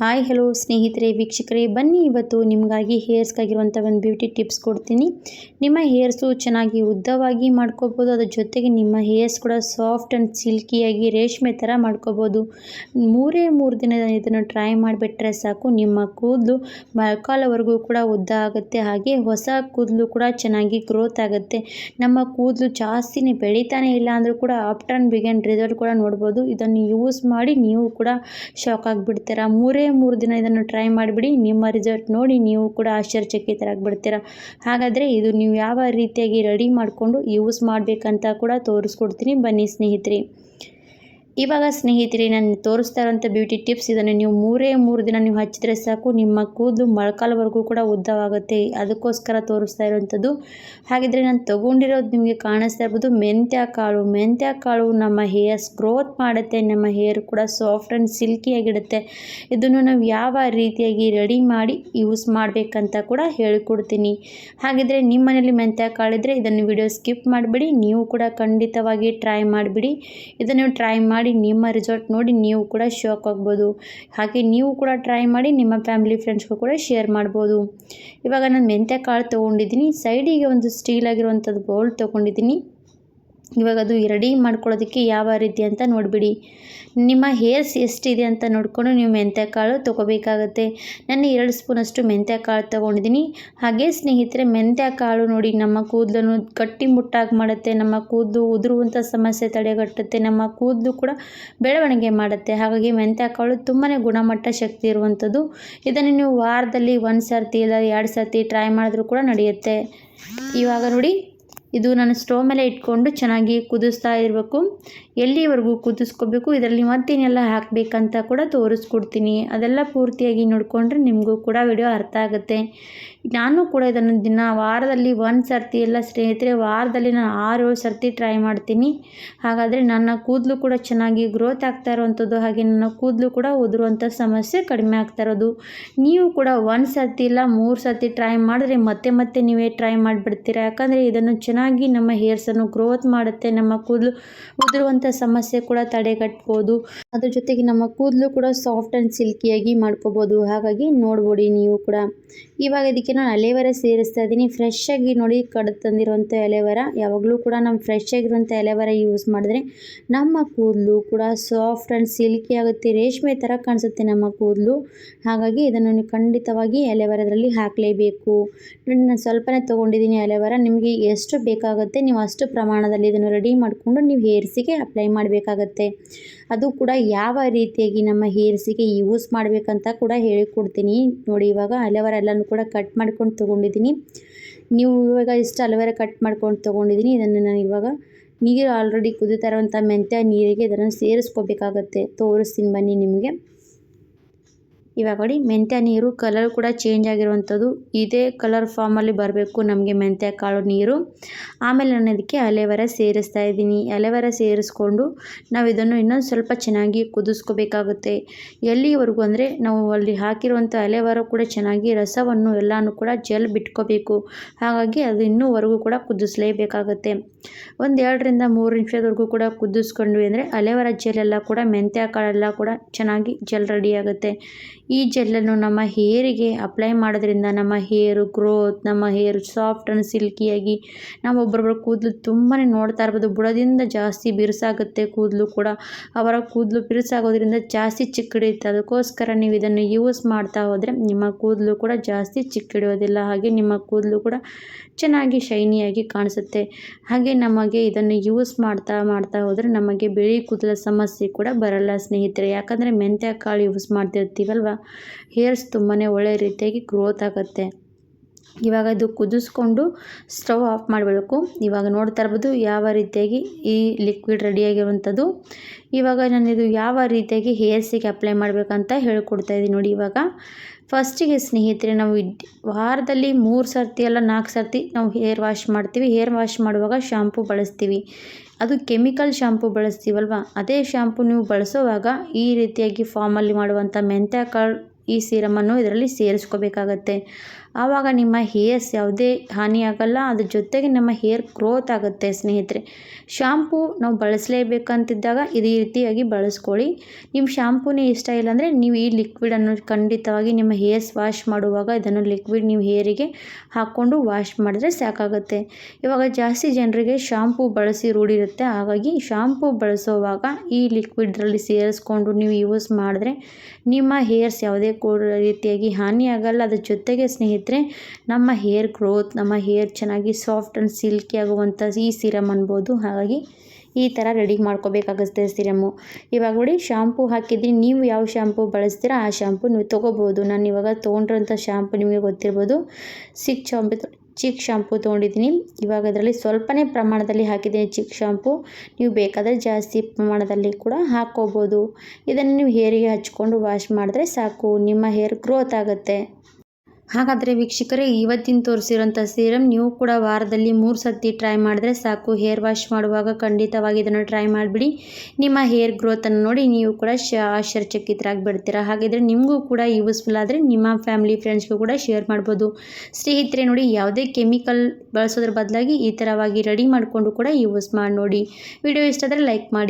Hi, hello ಸ್ನೇಹಿತರೆ, ವೀಕ್ಷಕರೇ, ಬನ್ನಿ ಇವತ್ತು ನಿಮಗಾಗಿ ಹೇರ್ಸ್ಗಾಗಿರುವಂಥ ಒಂದು ಬ್ಯೂಟಿ ಟಿಪ್ಸ್ ಕೊಡ್ತೀನಿ. ನಿಮ್ಮ ಹೇರ್ಸು ಚೆನ್ನಾಗಿ ಉದ್ದವಾಗಿ ಮಾಡ್ಕೋಬೋದು, ಅದ್ರ ಜೊತೆಗೆ ನಿಮ್ಮ ಹೇರ್ಸ್ ಕೂಡ ಸಾಫ್ಟ್ ಆ್ಯಂಡ್ ಸಿಲ್ಕಿಯಾಗಿ ರೇಷ್ಮೆ ಥರ ಮಾಡ್ಕೋಬೋದು. ಮೂರೇ ಮೂರು ದಿನ ಇದನ್ನು ಟ್ರೈ ಮಾಡಿಬಿಟ್ರೆ ಸಾಕು, ನಿಮ್ಮ ಕೂದಲು ಮಳಕಾಲವರೆಗೂ ಕೂಡ ಉದ್ದ ಆಗುತ್ತೆ, ಹಾಗೆ ಹೊಸ ಕೂದಲು ಕೂಡ ಚೆನ್ನಾಗಿ ಗ್ರೋತ್ ಆಗುತ್ತೆ. ನಮ್ಮ ಕೂದಲು ಜಾಸ್ತಿನೇ ಬೆಳೀತಾನೆ ಇಲ್ಲ ಅಂದರೂ ಕೂಡ ಆಫ್ಟರ್ ಆ್ಯಂಡ್ ಬಿಗನ್ ರಿಸಲ್ಟ್ ಕೂಡ ನೋಡ್ಬೋದು. ಇದನ್ನು ಯೂಸ್ ಮಾಡಿ ನೀವು ಕೂಡ ಶಾಕ್ ಆಗಿಬಿಡ್ತೀರಾ. ಮೂರೇ ಮೂರು ದಿನ ಇದನ್ನು ಟ್ರೈ ಮಾಡಿಬಿಡಿ. ನಿಮ್ಮ ರಿಸಲ್ಟ್ ನೋಡಿ ನೀವು ಕೂಡ ಆಶ್ಚರ್ಯಚಕಿತರಾಗ್ಬಿಡ್ತೀರಾ. ಹಾಗಾದರೆ ಇದು ನೀವು ಯಾವ ರೀತಿಯಾಗಿ ರೆಡಿ ಮಾಡಿಕೊಂಡು ಯೂಸ್ ಮಾಡಬೇಕಂತ ಕೂಡ ತೋರಿಸ್ಕೊಡ್ತೀನಿ. ಬನ್ನಿ ಸ್ನೇಹಿತರೆ. ಇವಾಗ ಸ್ನೇಹಿತರೆ, ನಾನು ತೋರಿಸ್ತಾ ಇರೋಂಥ ಬ್ಯೂಟಿ ಟಿಪ್ಸ್ ಇದನ್ನು ನೀವು ಮೂರೇ ಮೂರು ದಿನ ನೀವು ಹಚ್ಚಿದ್ರೆ ಸಾಕು. ನಿಮ್ಮ ಕೂದಲು ಮೊಳಕಾಲವರೆಗೂ ಕೂಡ ಉದ್ದವಾಗುತ್ತೆ. ಅದಕ್ಕೋಸ್ಕರ ತೋರಿಸ್ತಾ ಇರೋವಂಥದ್ದು ಹಾಗಿದ್ರೆ ನಾನು ತೊಗೊಂಡಿರೋದು ನಿಮಗೆ ಕಾಣಿಸ್ತಾ ಇರ್ಬೋದು, ಮೆಂತ್ಯ ಕಾಳು. ಮೆಂತ್ಯ ಕಾಳು ನಮ್ಮ ಹೇರ್ಸ್ ಗ್ರೋತ್ ಮಾಡುತ್ತೆ. ನಮ್ಮ ಹೇರ್ ಕೂಡ ಸಾಫ್ಟ್ ಆ್ಯಂಡ್ ಸಿಲ್ಕಿಯಾಗಿಡುತ್ತೆ ಇದನ್ನು ನಾವು ಯಾವ ರೀತಿಯಾಗಿ ರೆಡಿ ಮಾಡಿ ಯೂಸ್ ಮಾಡಬೇಕಂತ ಕೂಡ ಹೇಳಿಕೊಡ್ತೀನಿ. ಹಾಗಿದ್ರೆ ನಿಮ್ಮ ಮನೇಲಿ ಮೆಂತ್ಯ ಕಾಳಿದ್ರೆ ಇದನ್ನು ವಿಡಿಯೋ ಸ್ಕಿಪ್ ಮಾಡಿಬಿಡಿ. ನೀವು ಕೂಡ ಖಂಡಿತವಾಗಿ ಟ್ರೈ ಮಾಡಿಬಿಡಿ. ಇದನ್ನು ಟ್ರೈ ಮಾಡಿ ಮಾಡಿ ನಿಮ್ಮ ರಿಸಲ್ಟ್ ನೋಡಿ ನೀವು ಕೂಡ ಶಾಕ್ ಆಗ್ಬೋದು. ಹಾಗೆ ನೀವು ಕೂಡ ಟ್ರೈ ಮಾಡಿ ನಿಮ್ಮ ಫ್ಯಾಮಿಲಿ ಫ್ರೆಂಡ್ಸ್ಗೂ ಕೂಡ ಶೇರ್ ಮಾಡ್ಬೋದು. ಇವಾಗ ನಾನು ಮೆಂತ್ಯ ಕಾಳು ತೊಗೊಂಡಿದ್ದೀನಿ. ಸೈಡಿಗೆ ಒಂದು ಸ್ಟೀಲ್ ಆಗಿರುವಂಥದ್ದು ಬೌಲ್ ತೊಗೊಂಡಿದ್ದೀನಿ. ಇವಾಗ ಅದು ರೆಡಿ ಮಾಡ್ಕೊಳ್ಳೋದಕ್ಕೆ ಯಾವ ರೀತಿ ಅಂತ ನೋಡಿಬಿಡಿ. ನಿಮ್ಮ ಹೇರ್ಸ್ ಎಷ್ಟಿದೆ ಅಂತ ನೋಡಿಕೊಂಡು ನೀವು ಮೆಂತ್ಯಕಾಳು ತೊಗೋಬೇಕಾಗತ್ತೆ. ನಾನು ಎರಡು ಸ್ಪೂನಷ್ಟು ಮೆಂತ್ಯಕಾಳು ತೊಗೊಂಡಿದ್ದೀನಿ. ಹಾಗೆ ಸ್ನೇಹಿತರೆ, ಮೆಂತ್ಯಕಾಳು ನೋಡಿ ನಮ್ಮ ಕೂದಲನ್ನು ಗಟ್ಟಿ ಮುಟ್ಟಾಗಿ ಮಾಡುತ್ತೆ, ನಮ್ಮ ಕೂದಲು ಉದುರುವಂಥ ಸಮಸ್ಯೆ ತಡೆಗಟ್ಟುತ್ತೆ, ನಮ್ಮ ಕೂದಲು ಕೂಡ ಬೆಳವಣಿಗೆ ಮಾಡುತ್ತೆ. ಹಾಗಾಗಿ ಮೆಂತ್ಯಕಾಳು ತುಂಬಾ ಗುಣಮಟ್ಟ ಶಕ್ತಿ ಇರುವಂಥದ್ದು. ಇದನ್ನು ನೀವು ವಾರದಲ್ಲಿ ಒಂದು ಸರ್ತಿ ಇಲ್ಲ ಎರಡು ಸರ್ತಿ ಟ್ರೈ ಮಾಡಿದ್ರೂ ಕೂಡ ನಡೆಯುತ್ತೆ. ಇವಾಗ ನೋಡಿ. ಇದು ನಾನು ಸ್ಟೋವ್ ಮೇಲೆ ಇಟ್ಕೊಂಡು ಚೆನ್ನಾಗಿ ಕುದಿಸ್ತಾ ಇರಬೇಕು. ಎಲ್ಲಿವರೆಗೂ ಕುದಿಸ್ಕೋಬೇಕು, ಇದರಲ್ಲಿ ಮತ್ತೇನೆಲ್ಲ ಹಾಕಬೇಕಂತ ಕೂಡ ತೋರಿಸ್ಕೊಡ್ತೀನಿ. ಅದೆಲ್ಲ ಪೂರ್ತಿಯಾಗಿ ನೋಡಿಕೊಂಡ್ರೆ ನಿಮಗೂ ಕೂಡ ವಿಡಿಯೋ ಅರ್ಥ ಆಗುತ್ತೆ. ನಾನು ಕೂಡ ಇದನ್ನು ದಿನ ವಾರದಲ್ಲಿ ಒಂದು ಸರ್ತಿ ಎಲ್ಲ ಸ್ನೇಹಿತರೆ, ವಾರದಲ್ಲಿ ನಾನು ಆರು ಸರ್ತಿ ಟ್ರೈ ಮಾಡ್ತೀನಿ. ಹಾಗಾದರೆ ನನ್ನ ಕೂದಲು ಕೂಡ ಚೆನ್ನಾಗಿ ಗ್ರೋತ್ ಆಗ್ತಾ ಇರುವಂಥದ್ದು, ಹಾಗೆ ನನ್ನ ಕೂದಲು ಕೂಡ ಉದುರುವಂಥ ಸಮಸ್ಯೆ ಕಡಿಮೆ ಆಗ್ತಾ ಇರೋದು. ನೀವು ಕೂಡ ಒಂದು ಸರ್ತಿ ಇಲ್ಲ, ಮೂರು ಸರ್ತಿ ಟ್ರೈ ಮಾಡಿದ್ರೆ ಮತ್ತೆ ಮತ್ತೆ ನೀವೇ ಟ್ರೈ ಮಾಡಿಬಿಡ್ತೀರಾ? ಯಾಕಂದರೆ ಇದನ್ನು ಚೆನ್ನಾಗಿ ನಮ್ಮ ಹೇರ್ಸನ್ನು ಗ್ರೋತ್ ಮಾಡುತ್ತೆ, ನಮ್ಮ ಕೂದಲು ಉದುರುವಂಥ ಸಮಸ್ಯೆ ಕೂಡ ತಡೆಗಟ್ಬೋದು. ಅದ್ರ ಜೊತೆಗೆ ನಮ್ಮ ಕೂದಲು ಕೂಡ ಸಾಫ್ಟ್ ಆ್ಯಂಡ್ ಸಿಲ್ಕಿಯಾಗಿ ಮಾಡ್ಕೋಬೋದು. ಹಾಗಾಗಿ ನೋಡ್ಬೋದು ನೀವು ಕೂಡ. ಇವಾಗ ಇದಕ್ಕೆ ನಾನು ಅಲೆವರ ಸೇರಿಸ್ತಾ ಇದ್ದೀನಿ. ಫ್ರೆಶ್ ಆಗಿ ನೋಡಿ ಕಡ್ದು ತಂದಿರುವಂಥ ಎಲೆವರ ಯಾವಾಗಲೂ ಕೂಡ ನಮ್ಮ ಫ್ರೆಶ್ ಆಗಿರುವಂಥ ಎಲೆವರ ಯೂಸ್ ಮಾಡಿದ್ರೆ ನಮ್ಮ ಕೂದಲು ಕೂಡ ಸಾಫ್ಟ್ ಆ್ಯಂಡ್ ಸಿಲ್ಕಿ ಆಗುತ್ತೆ. ರೇಷ್ಮೆ ಥರ ಕಾಣಿಸುತ್ತೆ ನಮ್ಮ ಕೂದಲು. ಹಾಗಾಗಿ ಇದನ್ನು ಖಂಡಿತವಾಗಿ ಎಲೆವರದಲ್ಲಿ ಹಾಕಲೇಬೇಕು. ನಾನು ಸ್ವಲ್ಪನೇ ತೊಗೊಂಡಿದ್ದೀನಿ ಎಲೆವರ ನಿಮಗೆ ಎಷ್ಟು ಬೇಕಾಗುತ್ತೆ ನೀವು ಅಷ್ಟು ಪ್ರಮಾಣದಲ್ಲಿ ಇದನ್ನು ರೆಡಿ ಮಾಡಿಕೊಂಡು ನೀವು ಹೇರ್ಸಿಗೆ ಅಪ್ಲೈ ಮಾಡಬೇಕಾಗತ್ತೆ. ಅದು ಕೂಡ ಯಾವ ರೀತಿಯಾಗಿ ನಮ್ಮ ಹೇರ್ಸಿಗೆ ಯೂಸ್ ಮಾಡಬೇಕಂತ ಕೂಡ ಹೇಳಿಕೊಡ್ತೀನಿ. ನೋಡಿ ಇವಾಗ ಅಲೆವರ ಎಲ್ಲನೂ ಕೂಡ ಕಟ್ ಮಾಡ್ಕೊಂಡು ತೊಗೊಂಡಿದ್ದೀನಿ. ನೀವು ಇವಾಗ ಇಷ್ಟು ಅಲೆವರ ಕಟ್ ಮಾಡ್ಕೊಂಡು ತೊಗೊಂಡಿದ್ದೀನಿ. ಇದನ್ನು ನಾನು ಇವಾಗ ನೀರು ಆಲ್ರೆಡಿ ಕುದೀತಾ ಇರುವಂಥ ಮೆಂತ್ಯ, ನೀರಿಗೆ ಇದನ್ನು ಸೇರಿಸ್ಕೋಬೇಕಾಗತ್ತೆ. ತೋರಿಸ್ತೀನಿ ಬನ್ನಿ ನಿಮಗೆ. ಇವಾಗ ನೋಡಿ, ಮೆಂತ್ಯ ನೀರು ಕಲರ್ ಕೂಡ ಚೇಂಜ್ ಆಗಿರುವಂಥದ್ದು. ಇದೇ ಕಲರ್ ಫಾರ್ಮಲ್ಲಿ ಬರಬೇಕು ನಮಗೆ ಮೆಂತ್ಯ, ಕಾಳು, ನೀರು. ಆಮೇಲೆ ನಾನು ಇದಕ್ಕೆ ಅಲೆವರ ಸೇರಿಸ್ತಾ ಇದ್ದೀನಿ. ಅಲೆವರ ಸೇರಿಸ್ಕೊಂಡು ನಾವು ಇದನ್ನು ಇನ್ನೊಂದು ಸ್ವಲ್ಪ ಚೆನ್ನಾಗಿ ಕುದಿಸ್ಕೋಬೇಕಾಗುತ್ತೆ. ಎಲ್ಲಿವರೆಗೂ ಅಂದರೆ ನಾವು ಅಲ್ಲಿ ಹಾಕಿರುವಂಥ ಅಲೆವರ ಕೂಡ ಚೆನ್ನಾಗಿ ರಸವನ್ನು ಎಲ್ಲನೂ ಕೂಡ ಜಲ್ ಬಿಟ್ಕೋಬೇಕು. ಹಾಗಾಗಿ ಅದು ಇನ್ನೂವರೆಗೂ ಕೂಡ ಕುದಿಸ್ಲೇಬೇಕಾಗುತ್ತೆ. ಒಂದು ಎರಡರಿಂದ ಮೂರು ನಿಮಿಷದವರೆಗೂ ಕೂಡ ಕುದಿಸ್ಕೊಂಡ್ವಿ ಅಂದರೆ ಅಲೆವರ ಜೆಲ್ ಎಲ್ಲ ಕೂಡ, ಮೆಂತ್ಯ, ಕಾಳೆಲ್ಲ ಕೂಡ ಚೆನ್ನಾಗಿ ಜೆಲ್ ರೆಡಿ ಆಗುತ್ತೆ. ಈ ಜೆಲ್ಲನ್ನು ನಮ್ಮ ಹೇರಿಗೆ ಅಪ್ಲೈ ಮಾಡೋದ್ರಿಂದ ನಮ್ಮ ಹೇರು ಗ್ರೋತ್, ನಮ್ಮ ಹೇರು ಸಾಫ್ಟ್ ಆ್ಯಂಡ್ ಸಿಲ್ಕಿಯಾಗಿ ನಾವು ಒಬ್ಬರೊಬ್ಬರ ಕೂದಲು ತುಂಬಾ ನೋಡ್ತಾ ಇರ್ಬೋದು. ಬುಡದಿಂದ ಜಾಸ್ತಿ ಬಿರುಸಾಗುತ್ತೆ ಕೂದಲು ಕೂಡ. ಅವರ ಕೂದಲು ಬಿರುಸಾಗೋದ್ರಿಂದ ಜಾಸ್ತಿ ಚಿಕ್ಕಿಡಿಯುತ್ತೆ ಅದಕ್ಕೋಸ್ಕರ ನೀವು ಇದನ್ನು ಯೂಸ್ ಮಾಡ್ತಾ ಹೋದರೆ ನಿಮ್ಮ ಕೂದಲು ಕೂಡ ಜಾಸ್ತಿ ಚಿಕ್ಕಿಡಿಯೋದಿಲ್ಲ. ಹಾಗೆ ನಿಮ್ಮ ಕೂದಲು ಕೂಡ ಚೆನ್ನಾಗಿ ಶೈನಿಯಾಗಿ ಕಾಣಿಸುತ್ತೆ. ಹಾಗೆ ನಮಗೆ ಇದನ್ನು ಯೂಸ್ ಮಾಡ್ತಾ ಮಾಡ್ತಾ ಹೋದರೆ ನಮಗೆ ಬಿಳಿ ಕೂದಲ ಸಮಸ್ಯೆ ಕೂಡ ಬರಲ್ಲ ಸ್ನೇಹಿತರೆ. ಯಾಕಂದರೆ ಮೆಂತ್ಯ ಕಾಳು ಯೂಸ್ ಮಾಡ್ತಿರ್ತೀವಲ್ವ? ಹೇರ್ಸ್ ತುಂಬಾ ಒಳ್ಳೆ ರೀತಿಯಾಗಿ ಗ್ರೋತ್ ಆಗುತ್ತೆ. ಇವಾಗ ಇದು ಕುದಿಸ್ಕೊಂಡು ಸ್ಟವ್ ಆಫ್ ಮಾಡಬೇಕು. ಇವಾಗ ನೋಡ್ತಾ ಇರ್ಬೋದು ಯಾವ ರೀತಿಯಾಗಿ ಈ ಲಿಕ್ವಿಡ್ ರೆಡಿಯಾಗಿರುವಂಥದ್ದು ಇವಾಗ ನಾನು ಇದು ಯಾವ ರೀತಿಯಾಗಿ ಹೇರ್ಸಿಗೆ ಅಪ್ಲೈ ಮಾಡಬೇಕಂತ ಹೇಳ್ಕೊಡ್ತಾ ಇದ್ದೀನಿ ನೋಡಿ ಇವಾಗ. ಫಸ್ಟಿಗೆ ಸ್ನೇಹಿತರೆ, ನಾವು ವಾರದಲ್ಲಿ ಮೂರು ಸರ್ತಿ ಅಲ್ಲ ನಾಲ್ಕು ಸರ್ತಿ ನಾವು ಹೇರ್ ವಾಶ್ ಮಾಡ್ತೀವಿ. ಹೇರ್ ವಾಶ್ ಮಾಡುವಾಗ ಶ್ಯಾಂಪು ಬಳಸ್ತೀವಿ. ಅದು ಕೆಮಿಕಲ್ ಶಾಂಪು ಬಳಸ್ತೀವಲ್ವ? ಅದೇ ಶ್ಯಾಂಪು ನೀವು ಬಳಸೋವಾಗ ಈ ರೀತಿಯಾಗಿ ಫಾರ್ಮಲ್ಲಿ ಮಾಡುವಂಥ ಮೆಂತ್ಯ ಕಾಳು ಈ ಸೀರಮನ್ನು ಇದರಲ್ಲಿ ಸೇರಿಸ್ಕೋಬೇಕಾಗತ್ತೆ. ಆವಾಗ ನಿಮ್ಮ ಹೇರ್ಸ್ ಯಾವುದೇ ಹಾನಿ ಆಗಲ್ಲ. ಅದ್ರ ಜೊತೆಗೆ ನಮ್ಮ ಹೇರ್ ಗ್ರೋತ್ ಆಗುತ್ತೆ ಸ್ನೇಹಿತರೆ. ಶಾಂಪೂ ನಾವು ಬಳಸಲೇಬೇಕಂತಿದ್ದಾಗ ಇದೇ ರೀತಿಯಾಗಿ ಬಳಸ್ಕೊಳ್ಳಿ. ನಿಮ್ಮ ಶಾಂಪೂನೇ ಇಷ್ಟ ಇಲ್ಲ ಅಂದರೆ ನೀವು ಈ ಲಿಕ್ವಿಡನ್ನು ಖಂಡಿತವಾಗಿ ನಿಮ್ಮ ಹೇರ್ಸ್ ವಾಶ್ ಮಾಡುವಾಗ ಇದನ್ನು ಲಿಕ್ವಿಡ್ ನೀವು ಹೇರಿಗೆ ಹಾಕ್ಕೊಂಡು ವಾಶ್ ಮಾಡಿದ್ರೆ ಸಾಕಾಗುತ್ತೆ. ಇವಾಗ ಜಾಸ್ತಿ ಜನರಿಗೆ ಶಾಂಪೂ ಬಳಸಿ ರೂಢಿರುತ್ತೆ. ಹಾಗಾಗಿ ಶಾಂಪೂ ಬಳಸೋವಾಗ ಈ ಲಿಕ್ವಿಡ್ರಲ್ಲಿ ಸೇರಿಸ್ಕೊಂಡು ನೀವು ಯೂಸ್ ಮಾಡಿದ್ರೆ ನಿಮ್ಮ ಹೇರ್ಸ್ ಯಾವುದೇ ಕೂಡ ರೀತಿಯಾಗಿ ಹಾನಿಯಾಗಲ್ಲ ಅದ್ರ ಜೊತೆಗೆ ಸ್ನೇಹಿತರೆ ನಮ್ಮ ಹೇರ್ ಗ್ರೋತ್ ನಮ್ಮ ಹೇರ್ ಚೆನ್ನಾಗಿ ಸಾಫ್ಟ್ ಆ್ಯಂಡ್ ಸಿಲ್ಕಿ ಆಗುವಂಥ ಈ ಸಿರಮ್ ಅನ್ಬೋದು. ಹಾಗಾಗಿ ಈ ಥರ ರೆಡಿ ಮಾಡ್ಕೋಬೇಕಾಗುತ್ತೆ ಸಿರಮು ಇವಾಗ ನೋಡಿ ಶಾಂಪೂ ಹಾಕಿದ್ರಿ ನೀವು ಯಾವ ಶ್ಯಾಂಪು ಬಳಸ್ತೀರಾ, ಆ ಶ್ಯಾಂಪು ನೀವು ತೊಗೋಬೋದು. ನಾನು ಇವಾಗ ತೊಗೊಂಡಿರೋಂಥ ಶ್ಯಾಂಪು ನಿಮಗೆ ಗೊತ್ತಿರ್ಬೋದು. ಸಿಕ್ ಶಾಂಪು ಚಿಕ್ ಶಾಂಪೂ ತೊಗೊಂಡಿದ್ದೀನಿ. ಇವಾಗ ಅದರಲ್ಲಿ ಸ್ವಲ್ಪನೇ ಪ್ರಮಾಣದಲ್ಲಿ ಹಾಕಿದ್ದೀನಿ ಚಿಕ್ ಶಾಂಪು ನೀವು ಬೇಕಾದರೆ ಜಾಸ್ತಿ ಪ್ರಮಾಣದಲ್ಲಿ ಕೂಡ ಹಾಕ್ಕೋಬೋದು. ಇದನ್ನು ನೀವು ಹೇರಿಗೆ ಹಚ್ಕೊಂಡು ವಾಶ್ ಮಾಡಿದ್ರೆ ಸಾಕು. ನಿಮ್ಮ ಹೇರ್ ಗ್ರೋತ್ ಆಗುತ್ತೆ. ಹಾಗಾದರೆ ವೀಕ್ಷಕರೇ, ಇವತ್ತಿನ ತೋರಿಸಿರೋಂಥ ಸೀರಮ್ ನೀವು ಕೂಡ ವಾರದಲ್ಲಿ ಮೂರು ಸತಿ ಟ್ರೈ ಮಾಡಿದ್ರೆ ಸಾಕು. ಹೇರ್ ವಾಶ್ ಮಾಡುವಾಗ ಖಂಡಿತವಾಗಿ ಇದನ್ನು ಟ್ರೈ ಮಾಡಿಬಿಡಿ. ನಿಮ್ಮ ಹೇರ್ ಗ್ರೋತನ್ನು ನೋಡಿ ನೀವು ಕೂಡ ಶ ಆಶ್ಚರ್ಯಚಕಿತರಾಗಿ ಬಿಡ್ತೀರಾ ಹಾಗಿದ್ರೆ ನಿಮಗೂ ಕೂಡ ಯೂಸ್ಫುಲ್ ಆದರೆ ನಿಮ್ಮ ಫ್ಯಾಮಿಲಿ ಫ್ರೆಂಡ್ಸ್ಗೂ ಕೂಡ ಶೇರ್ ಮಾಡ್ಬೋದು. ಸ್ನೇಹಿತರೆ, ನೋಡಿ ಯಾವುದೇ ಕೆಮಿಕಲ್ ಬಳಸೋದ್ರ ಬದಲಾಗಿ ಈ ಥರವಾಗಿ ರೆಡಿ ಮಾಡಿಕೊಂಡು ಕೂಡ ಯೂಸ್ ಮಾಡಿ ನೋಡಿ. ವಿಡಿಯೋ ಇಷ್ಟ ಆದರೆ ಲೈಕ್ ಮಾಡಿ.